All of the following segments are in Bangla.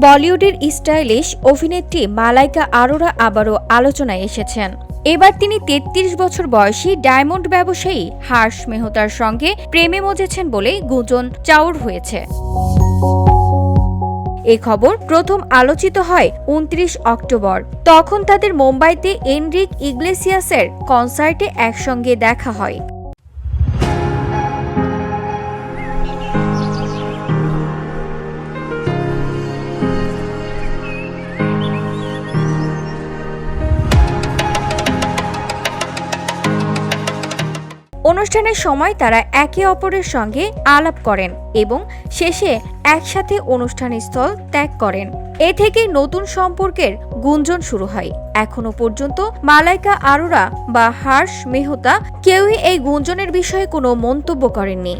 বলিউডের স্টাইলিশ অভিনেত্রী মালাইকা আরোরা আবারও আলোচনায় এসেছেন। এবার তিনি ৩৩ বছর বয়সী ডায়মন্ড ব্যবসায়ী হার্ষ মেহতার সঙ্গে প্রেমে মজেছেন বলে গুঞ্জন চাউর হয়েছে। এ খবর প্রথম আলোচিত হয় উনত্রিশ অক্টোবর। তখন তাদের মুম্বাইতে এনরিক ইগলেসিয়াসের কনসার্টে একসঙ্গে দেখা হয়। অনুষ্ঠানের সময় তারা একে অপরের সঙ্গে আলাপ করেন এবং শেষে একসাথে অনুষ্ঠান স্থল ত্যাগ করেন। এ থেকে নতুন সম্পর্কের গুঞ্জন শুরু হয়। এখনও পর্যন্ত মালাইকা আরোরা বা হার্ষ মেহতা কেউই এই গুঞ্জনের বিষয়ে কোনো মন্তব্য করেননি।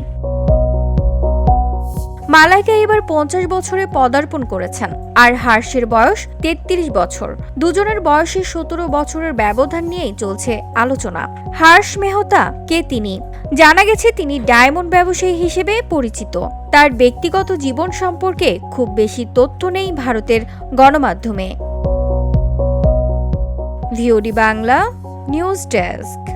মালাইকা এবার পঞ্চাশ বছরে পদার্পণ করেছেন। আর হার্ষের বয়স তেত্রিশ বছর। দুজনের বয়সে সতেরো বছরের ব্যবধান নিয়েই চলছে আলোচনা। হার্ষ মেহতা কে তিনি? জানা গেছে তিনি ডায়মন্ড ব্যবসায়ী হিসেবে পরিচিত। তার ব্যক্তিগত জীবন সম্পর্কে খুব বেশি তথ্য নেই ভারতের গণমাধ্যমে। VOD Bangla, news desk.